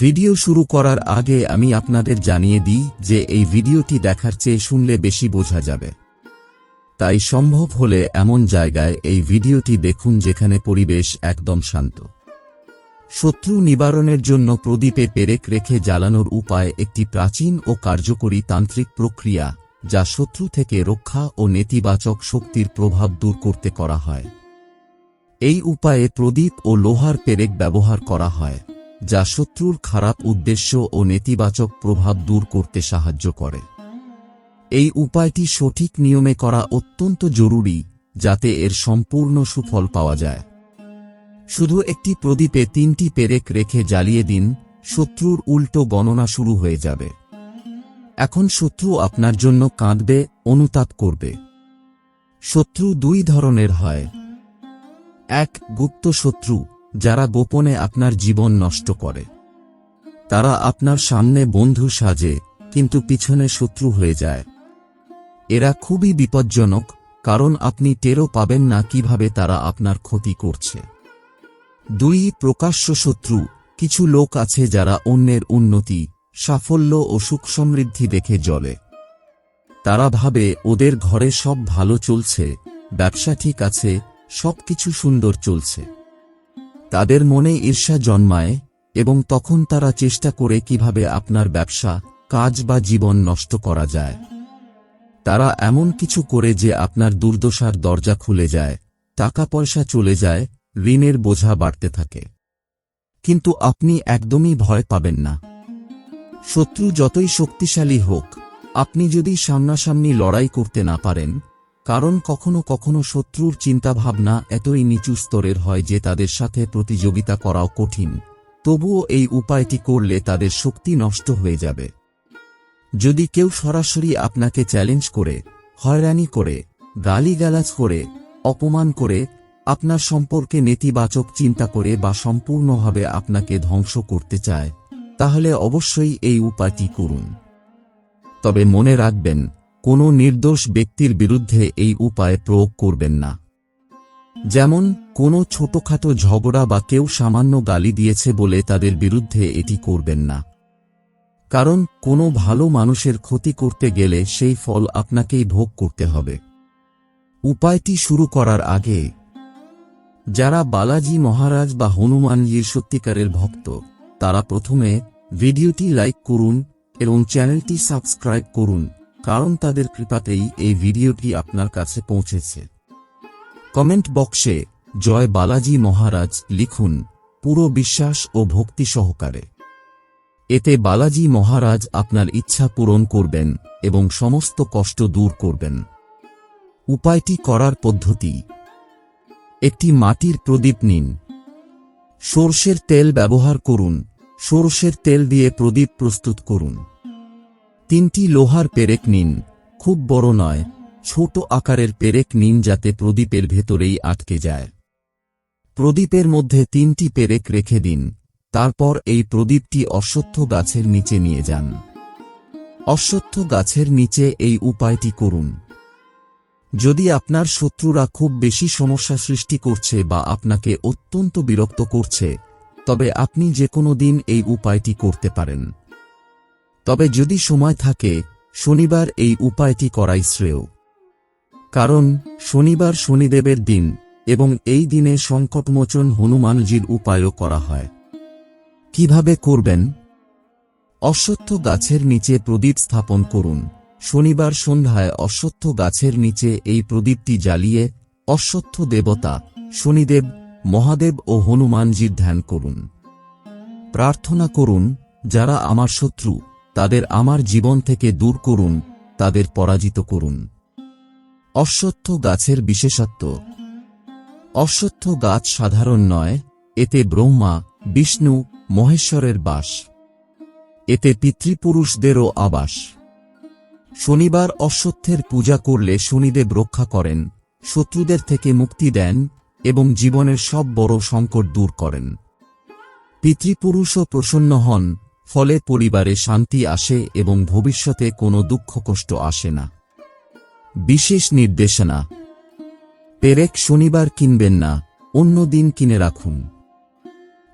Video শুরু করার আগে আমি আপনাদের জানিয়ে দিই যে এই ভিডিওটি দেখার চেয়ে শুনলে বেশি বোঝা যাবে। তাই সম্ভব হলে এমন জায়গায় এই ভিডিওটি দেখুন যেখানে পরিবেশ একদম শান্ত। শত্রু নিবারণের জন্য প্রদীপে পেরেক রেখে জ্বালানোর উপায় একটি প্রাচীন ও কার্যকরী তান্ত্রিক প্রক্রিয়া যা শত্রু থেকে রক্ষা ও নেতিবাচক শক্তির প্রভাব দূর করতে করা হয়। এই উপায়ে প্রদীপ ও লোহার পেরেক ব্যবহার করা হয়। যা শত্রুর খারাপ উদ্দেশ্য ও নেতিবাচক প্রভাব দূর করতে সাহায্য করে। এই উপায়টি সঠিক নিয়মে করা অত্যন্ত জরুরি যাতে এর সম্পূর্ণ সুফল পাওয়া যায়। শুধু একটি প্রদীপে তিনটি পেরেক রেখে জ্বালিয়ে দিন, শত্রুর উল্টো গণনা শুরু হয়ে যাবে। এখন শত্রু আপনার জন্য কাঁদবে, অনুতাপ করবে। শত্রু দুই ধরনের হয়। এক, গুপ্ত শত্রু। যারা গোপনে আপনার জীবন নষ্ট করে। তারা আপনার সামনে বন্ধু সাজে, কিন্তু পিছনে শত্রু হয়ে যায়। এরা খুবই বিপজ্জনক, কারণ আপনি টেরও পাবেন না কীভাবে তারা আপনার ক্ষতি করছে। দুই প্রকাশ্য শত্রু, কিছু লোক আছে যারা অন্যের উন্নতি, সাফল্য ও সুখ সমৃদ্ধি দেখে জ্বলে। তারা ভাবে, ওদের ঘরে সব ভালো চলছে, ব্যবসা ঠিক আছে, সবকিছু সুন্দর চলছে। তাদের মনে ঈর্ষা জন্মায় এবং তখন তারা চেষ্টা করে কীভাবে আপনার ব্যবসা, কাজ বা জীবন নষ্ট করা যায়। তারা এমন কিছু করে যে আপনার দুর্দশার দরজা খুলে যায় টাকা পয়সা চলে যায়, ঋণের বোঝা বাড়তে থাকে। কিন্তু আপনি একদমই ভয় পাবেন না। শত্রু যতই শক্তিশালী হোক, আপনি যদি সামনাসামনি লড়াই করতে না পারেন কারণ কখনো কখনো শত্রুর চিন্তাভাবনা এতই নিচু স্তরের হয় যে তাদের সাথে প্রতিযোগিতা করাও কঠিন। তবুও এই উপায়টি করলে তাদের শক্তি নষ্ট হয়ে যাবে। যদি কেউ সরাসরি আপনাকে চ্যালেঞ্জ করে, হয়রানি করে, গালিগালাজ করে, অপমান করে, আপনার সম্পর্কে নেতিবাচক চিন্তা করে বা সম্পূর্ণভাবে আপনাকে ধ্বংস করতে চায়, তাহলে অবশ্যই এই উপায়টি করুন। তবে মনে রাখবেন কোনো নির্দোষ ব্যক্তির বিরুদ্ধে এই উপায় প্রয়োগ করবেন না। যেমন, কোনো ছোটখাটো ঝগড়া বা কেউ সামান্য গালি দিয়েছে বলে তাদের বিরুদ্ধে এটি করবেন না। কারণ, কোনো ভালো মানুষের ক্ষতি করতে গেলে সেই ফল আপনাকেই ভোগ করতে হবে। উপায়টি শুরু করার আগে, যারা বালাজি মহারাজ বা হনুমানজির সত্যিকারের ভক্ত, তারা প্রথমে ভিডিওটি লাইক করুন এবং চ্যানেলটি সাবস্ক্রাইব করুন। কারণ তাদের কৃপাতেই এই ভিডিওটি আপনার কাছে পৌঁছেছে। কমেন্ট বক্সে, জয় বালাজি মহারাজ লিখুন, পুরো বিশ্বাস ও ভক্তি সহকারে। এতে বালাজি মহারাজ আপনার ইচ্ছা পূরণ করবেন এবং সমস্ত কষ্ট দূর করবেন। উপায়টি করার পদ্ধতি। একটি মাটির প্রদীপ নিন। সর্ষের তেল ব্যবহার করুন। সর্ষের তেল দিয়ে প্রদীপ প্রস্তুত করুন। তিনটি লোহার পেরেক নিন। খুব বড় নয়, ছোট আকারের পেরেক নিন যাতে প্রদীপের ভেতরেই আটকে যায়। প্রদীপের মধ্যে তিনটি পেরেক রেখে দিন, তারপর এই প্রদীপটি অশ্বত্থ গাছের নিচে নিয়ে যান। অশ্বত্থ গাছের নিচে এই উপায়টি করুন। যদি আপনার শত্রুরা খুব বেশি সমস্যা সৃষ্টি করছে বা আপনাকে অত্যন্ত বিরক্ত করছে, তবে আপনি যে কোনো দিন এই উপায়টি করতে পারেন। তবে যদি সময় থাকে, শনিবার এই উপায়টি করাই শ্রেয়। কারণ, শনিবার শনিদেবের দিন, এবং এই দিনে সংকটমোচন হনুমানজির উপায়ও করা হয়। কীভাবে করবেন? অশ্বত্থ গাছের নিচে প্রদীপ স্থাপন করুন। শনিবার সন্ধ্যায় অশ্বত্থ গাছের নিচে এই প্রদীপটি জ্বালিয়ে, অশ্বত্থ দেবতা, শনিদেব, মহাদেব ও হনুমানজির ধ্যান করুন। প্রার্থনা করুন, যারা আমার শত্রু তাদের আমার জীবন থেকে দূর করুন, তাদের পরাজিত করুন। অশ্বত্থ গাছের বিশেষত্ব। অশ্বত্থ গাছ সাধারণ নয়, এতে ব্রহ্মা, বিষ্ণু, মহেশ্বরের বাস। এতে পিতৃপুরুষদেরও আবাস। শনিবার অশ্বত্থের পূজা করলে শনিদেব রক্ষা করেন, শত্রুদের থেকে মুক্তি দেন এবং জীবনের সব বড় সংকট দূর করেন। পিতৃপুরুষও প্রসন্ন হন ফলে পরিবারে শান্তি আসে এবং ভবিষ্যতে কোনো দুঃখ কষ্ট আসে না। বিশেষ নির্দেশনা, পেরেক শনিবার কিনবেন না, অন্য দিন কিনে রাখুন।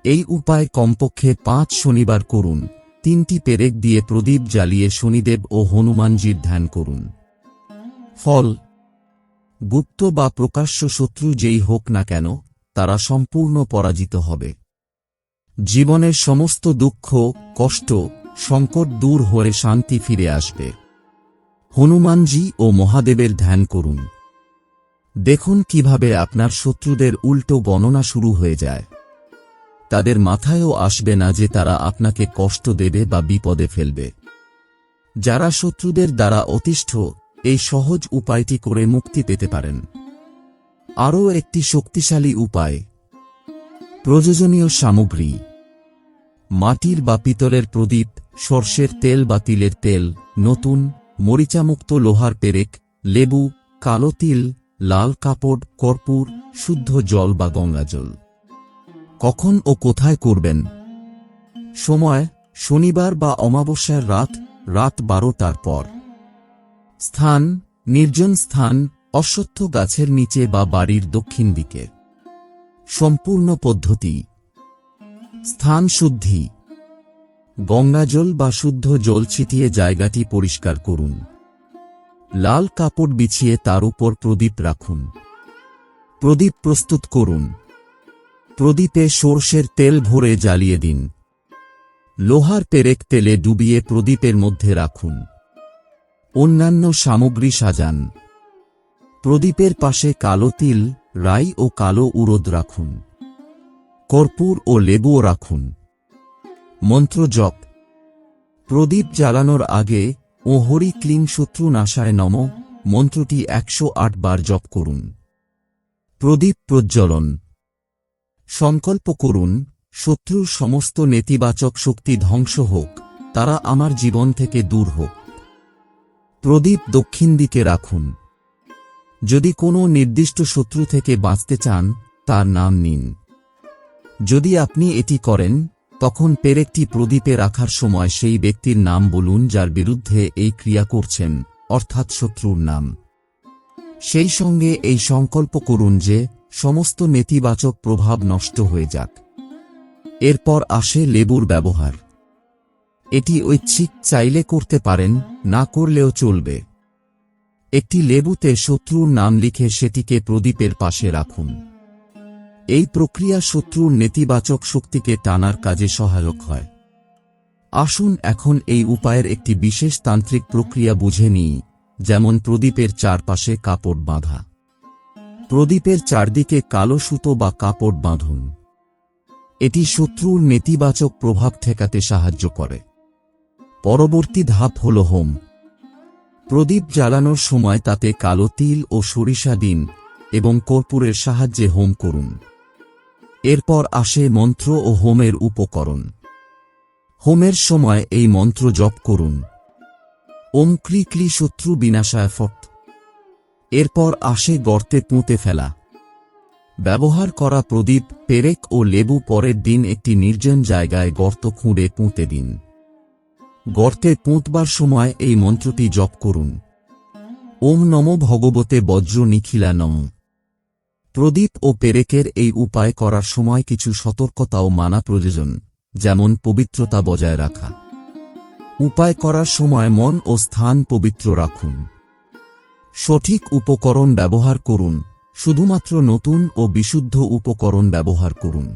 এই উপায় কমপক্ষে পাঁচ শনিবার করুন, তিনটি পেরেক দিয়ে প্রদীপ জ্বালিয়ে শনিদেব ও হনুমানজির ধ্যান করুন। ফল, গুপ্ত বা প্রকাশ্য শত্রু যেই হোক না কেন, তারা সম্পূর্ণ পরাজিত হবে। জীবনের সমস্ত দুঃখ, কষ্ট, সংকট দূর হয়ে শান্তি ফিরে আসবে। হনুমানজি ও মহাদেবের ধ্যান করুন। দেখুন কীভাবে আপনার শত্রুদের উল্টো গণনা শুরু হয়ে যায়। তাদের মাথায়ও আসবে না যে তারা আপনাকে কষ্ট দেবে বা বিপদে ফেলবে। যারা শত্রুদের দ্বারা অতিষ্ঠ, এই সহজ উপায়টি করে মুক্তি পেতে পারেন। আরও একটি শক্তিশালী উপায় প্রয়োজনীয় সামগ্রী। মাটির বা পিতলের প্রদীপ, সর্ষের তেল বা তিলের তেল, নতুন, মরিচামুক্ত লোহার পেরেক, লেবু, কালো তিল, লাল কাপড়, কর্পূর, শুদ্ধ জল বা গঙ্গাজল কখন ও কোথায় করবেন? সময়, শনিবার বা অমাবস্যার রাত রাত বারোটার পর। স্থান, নির্জন স্থান, অশ্বত্থ গাছের নিচে বা বাড়ির দক্ষিণ দিকে। সম্পূর্ণ পদ্ধতি। স্থান শুদ্ধি। গঙ্গাজল বা শুদ্ধ জল ছিটিয়ে জায়গাটি পরিষ্কার করুন। লাল কাপড় বিছিয়ে তার উপর প্রদীপ রাখুন। প্রদীপ প্রস্তুত করুন। প্রদীপে সর্ষের তেল ভরে জ্বালিয়ে দিন। লোহার পেরেক তেলে ডুবিয়ে প্রদীপের মধ্যে রাখুন। অন্যান্য সামগ্রী সাজান। প্রদীপের পাশে কালো তিল রাই ও কালো উরোদ রাখুন। কর্পূর ও লেবুও রাখুন। মন্ত্র জপ। প্রদীপ জ্বালানোর আগে ও হরি ক্লিং শত্রু নাশায় নম, মন্ত্রটি একশো আট বার জপ করুন। প্রদীপ প্রজ্জ্বলন সংকল্প করুন, শত্রুর সমস্ত নেতিবাচক শক্তি ধ্বংস হোক, তারা আমার জীবন থেকে দূর হোক। প্রদীপ দক্ষিণ দিকে রাখুন। যদি কোনো নির্দিষ্ট শত্রু থেকে বাঁচতে চান, তার নাম নিন। যদি আপনি এটি করেন, তখন পেরেকটি প্রদীপে রাখার সময় সেই ব্যক্তির নাম বলুন যার বিরুদ্ধে এই ক্রিয়া করছেন, অর্থাৎ শত্রুর নাম। সেই সঙ্গে এই সংকল্প করুন যে, সমস্ত নেতিবাচক প্রভাব নষ্ট হয়ে যাক। এরপর আসে লেবুর ব্যবহার। এটি ঐচ্ছিক চাইলে করতে পারেন, না করলেও চলবে। একটি লেবুতে শত্রুর নাম লিখে সেটিকে প্রদীপের পাশে রাখুন। এই প্রক্রিয়া শত্রুর নেতিবাচক শক্তিকে টানার কাজে সহায়ক হয়। আসুন এখন এই উপায়ের একটি বিশেষ তান্ত্রিক প্রক্রিয়া বুঝে নিই, যেমন প্রদীপের চারপাশে কাপড় বাঁধা। প্রদীপের চারদিকে কালো সুতো বা কাপড় বাঁধুন। এটি শত্রুর নেতিবাচক প্রভাব ঠেকাতে সাহায্য করে। পরবর্তী ধাপ হল হোম। প্রদীপ জ্বালানোর সময় তাতে কালো তিল ও সরিষা দিন এবং কর্পূরের সাহায্যে হোম করুন। এরপর আসে মন্ত্র ও হোমের উপকরণ। হোমের সময় এই মন্ত্র জপ করুন। ওম ক্লি ক্লি শত্রু বিনাশায় ফট। এরপর আসে গর্তে পুঁতে ফেলা। ব্যবহার করা প্রদীপ, পেরেক ও লেবু পরের দিন একটি নির্জন জায়গায় গর্ত খুঁড়ে পুঁতে দিন। গর্তে পুঁতবার সময় এই মন্ত্রটি জপ করুন। ওম নম ভগবতে বজ্র নিখিলা নম। প্রদীপ ও পেরেকের এই উপায় করার সময় কিছু সতর্কতাও মানা প্রয়োজন, যেমন পবিত্রতা বজায় রাখা। উপায় করার সময় মন ও স্থান পবিত্র রাখুন। সঠিক উপকরণ ব্যবহার করুন, শুধুমাত্র নতুন ও বিশুদ্ধ উপকরণ ব্যবহার করুন।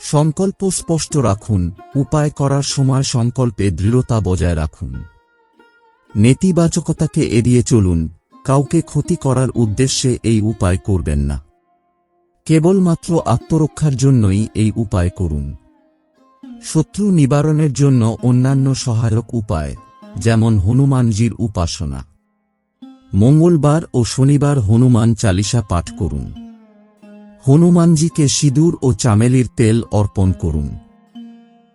সংকল্প স্পষ্ট রাখুন, উপায় করার সময় সংকল্পে দৃঢ়তা বজায় রাখুন। নেতিবাচকতাকে এড়িয়ে চলুন, কাউকে ক্ষতি করার উদ্দেশ্যে এই উপায় করবেন না। কেবলমাত্র আত্মরক্ষার জন্যই এই উপায় করুন। শত্রু নিবারণের জন্য অন্যান্য সহায়ক উপায়, যেমন হনুমানজির উপাসনা। মঙ্গলবার ও শনিবার হনুমান চালিসা পাঠ করুন। হনুমানজিকে সিঁদুর ও চামেলির তেল অর্পণ করুন।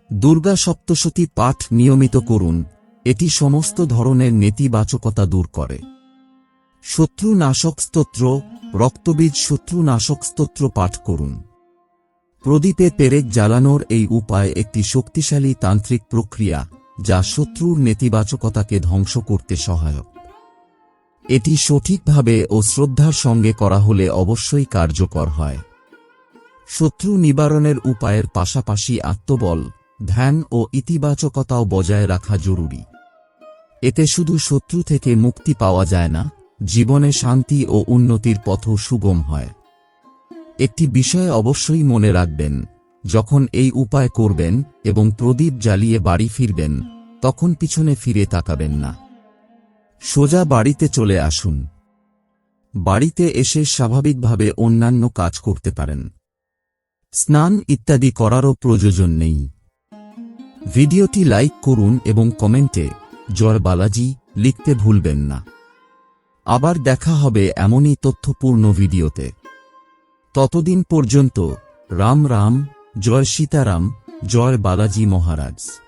দুর্গা সপ্তশতী পাঠ নিয়মিত করুন, এটি সমস্ত ধরনের নেতিবাচকতা দূর করে। শত্রু নাশক স্তোত্র রক্তবীজ শত্রু নাশক স্তোত্র পাঠ করুন। প্রদীপে পেরেক জ্বালানোর এই উপায় একটি শক্তিশালী তান্ত্রিক প্রক্রিয়া, যা শত্রুর নেতিবাচকতাকে ধ্বংস করতে সহায়ক। এটি সঠিকভাবে ও শ্রদ্ধার সঙ্গে করা হলে অবশ্যই কার্যকর হয়। শত্রু নিবারণের উপায়ের পাশাপাশি আত্মবল, ধ্যান ও ইতিবাচকতাও বজায় রাখা জরুরি। এতে শুধু শত্রু থেকে মুক্তি পাওয়া যায় না, জীবনে শান্তি ও উন্নতির পথও সুগম হয়। একটি বিষয় অবশ্যই মনে রাখবেন, যখন এই উপায় করবেন এবং প্রদীপ জ্বালিয়ে বাড়ি ফিরবেন, তখন পিছনে ফিরে তাকাবেন না। সোজা বাড়িতে চলে আসুন। বাড়িতে এসে স্বাভাবিকভাবে অন্যান্য কাজ করতে পারেন। স্নান ইত্যাদি করারও প্রয়োজন নেই। ভিডিওটি লাইক করুন এবং কমেন্টে জয় বালাজি লিখতে ভুলবেন না। আবার দেখা হবে এমনই তথ্যপূর্ণ ভিডিওতে। ততদিন পর্যন্ত রাম রাম, জয় সীতারাম, জয় বালাজি মহারাজ।